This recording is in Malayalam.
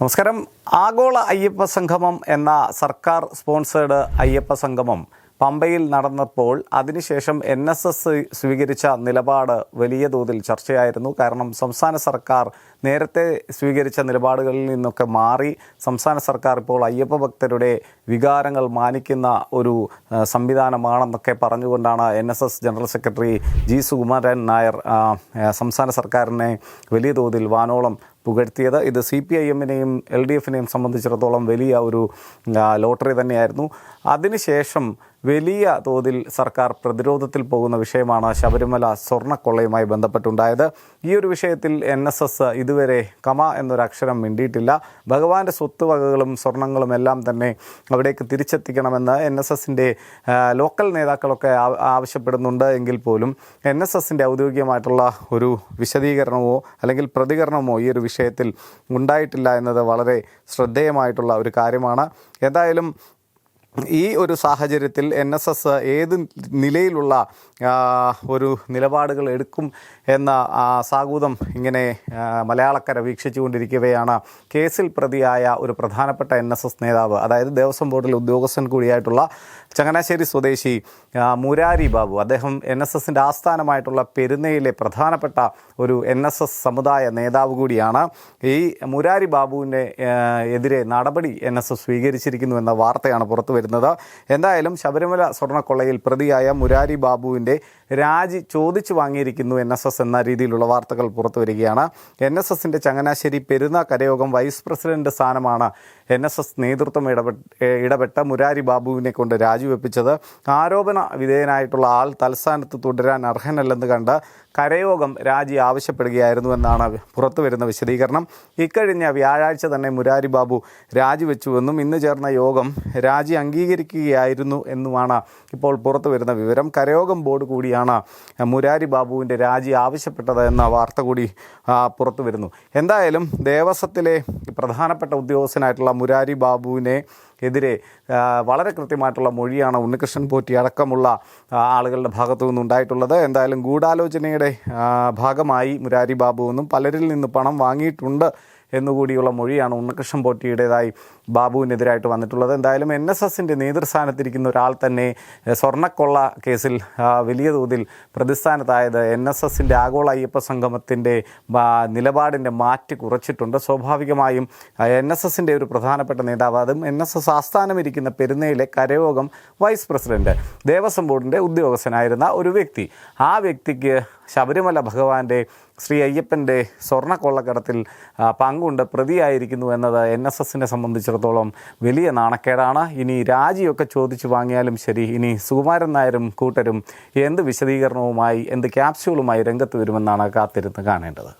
നമസ്കാരം. ആഗോള അയ്യപ്പ സംഗമം എന്ന സർക്കാർ സ്പോൺസേഡ് അയ്യപ്പ സംഗമം പമ്പയിൽ നടന്നപ്പോൾ അതിനുശേഷം എൻ എസ് എസ് സ്വീകരിച്ച നിലപാട് വലിയ തോതിൽ ചർച്ചയായിരുന്നു. കാരണം സംസ്ഥാന സർക്കാർ നേരത്തെ സ്വീകരിച്ച നിലപാടുകളിൽ നിന്നൊക്കെ മാറി സംസ്ഥാന സർക്കാർ ഇപ്പോൾ അയ്യപ്പ ഭക്തരുടെ വികാരങ്ങൾ മാനിക്കുന്ന ഒരു സംവിധാനമാണെന്നൊക്കെ പറഞ്ഞുകൊണ്ടാണ് N S S general secretary G Sukumaran Nair സംസ്ഥാന സർക്കാരിനെ വലിയ തോതിൽ വാനോളം പുകഴ്ത്തിയത്. ഇത് സി പി ഐ എമ്മിനെയും എൽ ഡി എഫിനെയും സംബന്ധിച്ചിടത്തോളം വലിയ ഒരു ലോട്ടറി തന്നെയായിരുന്നു. അതിനുശേഷം വലിയ തോതിൽ സർക്കാർ പ്രതിരോധത്തിൽ പോകുന്ന വിഷയമാണ് ശബരിമല സ്വർണക്കൊള്ളയുമായി ബന്ധപ്പെട്ടുണ്ടായത്. ഈ ഒരു വിഷയത്തിൽ എൻ എസ് എസ് ഇതുവരെ കമ എന്നൊരു അക്ഷരം മിണ്ടിയിട്ടില്ല. ഭഗവാന്റെ സ്വത്തുവകകളും സ്വർണങ്ങളും എല്ലാം തന്നെ അവിടേക്ക് തിരിച്ചെത്തിക്കണമെന്ന് എൻ എസ് എസിന്റെ ലോക്കൽ നേതാക്കളൊക്കെ ആവശ്യപ്പെടുന്നുണ്ട് എങ്കിൽ പോലും എൻ എസ് എസിന്റെ ഔദ്യോഗികമായിട്ടുള്ള ഒരു വിശദീകരണമോ അല്ലെങ്കിൽ പ്രതികരണമോ ഈ ഒരു വിഷയത്തിൽ ഉണ്ടായിട്ടില്ല എന്നത് വളരെ ശ്രദ്ധേയമായിട്ടുള്ള ഒരു കാര്യമാണ്. എന്തായാലും ഈ ഒരു സാഹചര്യത്തിൽ എൻ എസ് എസ് ഏത് നിലയിലുള്ള ഒരു നിലപാടുകൾ എടുക്കും എന്ന സാഗൂതം ഇങ്ങനെ മലയാളക്കര വീക്ഷിച്ചുകൊണ്ടിരിക്കുകയാണ് കേസിൽ പ്രതിയായ ഒരു പ്രധാനപ്പെട്ട എൻ എസ് എസ് നേതാവ്. അതായത് ദേവസ്വം ബോർഡിലെ ഉദ്യോഗസ്ഥൻ കൂടിയായിട്ടുള്ള ചങ്ങനാശ്ശേരി സ്വദേശി മുരാരി ബാബു. അദ്ദേഹം എൻ എസ് എസിന്റെ ആസ്ഥാനമായിട്ടുള്ള പെരുന്നയിലെ പ്രധാനപ്പെട്ട ഒരു എൻ എസ് എസ് സമുദായ നേതാവ് കൂടിയാണ്. ഈ മുരാരി ബാബുവിന്റെ എതിരെ നടപടി എൻ എസ് എസ് സ്വീകരിച്ചിരിക്കുന്നു എന്ന വാർത്തയാണ് പുറത്തു വരുന്നത്. എന്തായാലും ശബരിമല സ്വർണക്കൊള്ളയിൽ പ്രതിയായ മുരാരി ബാബുവിന്റെ രാജി ചോദിച്ചു വാങ്ങിയിരിക്കുന്നു എൻ എസ് എസ് എന്ന രീതിയിലുള്ള വാർത്തകൾ പുറത്തു വരികയാണ്. എൻ എസ് എസിന്റെ ചങ്ങനാശ്ശേരി പെരുന്ന കരയോഗം വൈസ് പ്രസിഡന്റ് സ്ഥാനമാണ് എൻ എസ് എസ് നേതൃത്വം ഇടപെട്ട് മുരാരി ബാബുവിനെ കൊണ്ട് രാജിവെപ്പിച്ചത്. ആരോപണ വിധേയനായിട്ടുള്ള ആൾ തൽസ്ഥാനത്ത് തുടരാൻ അർഹനല്ലെന്ന് കണ്ട് കരയോഗം രാജി ആവശ്യപ്പെടുകയായിരുന്നു എന്നാണ് പുറത്തു വരുന്ന വിശദീകരണം. ഇക്കഴിഞ്ഞ വ്യാഴാഴ്ച തന്നെ മുരാരി ബാബു രാജിവെച്ചുവെന്നും ഇന്ന് ചേർന്ന യോഗം രാജി അംഗീകരിക്കുകയായിരുന്നു എന്നുമാണ് ഇപ്പോൾ പുറത്തു വരുന്ന വിവരം. കരയോഗം ബോർഡ് കൂടിയാണ് മുരാരി ബാബുവിന്റെ രാജി ആവശ്യപ്പെട്ടത് എന്ന വാർത്ത കൂടി പുറത്തു വരുന്നു. എന്തായാലും ദേവസ്വത്തിലെ പ്രധാനപ്പെട്ട ഉദ്യോഗസ്ഥനായിട്ടുള്ള മുരാരി ബാബുവിനെ എതിരെ വളരെ കൃത്യമായിട്ടുള്ള മൊഴിയാണ് ഉണ്ണികൃഷ്ണൻ പോറ്റി അടക്കമുള്ള ആളുകളുടെ ഭാഗത്തു നിന്നുണ്ടായിട്ടുള്ളത്. എന്തായാലും ഗൂഢാലോചനയുടെ ഭാഗമായി മുരാരി ബാബു എന്നും പലരിൽ നിന്ന് പണം വാങ്ങിയിട്ടുണ്ട് എന്നുകൂടിയുള്ള മൊഴിയാണ് ഉണ്ണികൃഷ്ണൻ പോറ്റിയുടേതായി ബാബുവിനെതിരായിട്ട് വന്നിട്ടുള്ളത്. എന്തായാലും എൻ എസ് എസിന്റെ നേതൃസ്ഥാനത്തിരിക്കുന്ന ഒരാൾ തന്നെ സ്വർണക്കൊള്ള കേസിൽ വലിയ തോതിൽ പ്രതിസ്ഥാനത്തായത് എൻ എസ് എസിന്റെ ആഗോള അയ്യപ്പ സംഗമത്തിന്റെ നിലപാടിന്റെ മാറ്റി കുറച്ചിട്ടുണ്ട്. സ്വാഭാവികമായും എൻ എസ് എസിന്റെ ഒരു പ്രധാനപ്പെട്ട നേതാവ് അതും എൻ എസ് എസ് ആസ്ഥാനമിരിക്കുന്ന പെരുന്നയിലെ കരയോഗം വൈസ് പ്രസിഡന്റ് ദേവസ്വം ബോർഡിന്റെ ഉദ്യോഗസ്ഥനായിരുന്ന ഒരു വ്യക്തി. ആ വ്യക്തിക്ക് ശബരിമല ഭഗവാന്റെ ശ്രീ അയ്യപ്പന്റെ സ്വർണക്കൊള്ളക്കടത്തിൽ പങ്കുണ്ട് പ്രതിയായിരിക്കുന്നു എന്നത് എൻ എസ് എസിനെ സംബന്ധിച്ചിടത്തോളം വലിയ നാണക്കേടാണ്. ഇനി രാജിയൊക്കെ ചോദിച്ചു വാങ്ങിയാലും ശരി ഇനി സുകുമാരൻ നായരും കൂട്ടരും എന്ത് വിശദീകരണവുമായി എന്ത് ക്യാപ്സ്യൂളുമായി രംഗത്ത് വരുമെന്നാണ് കാത്തിരുന്ന് കാണേണ്ടത്.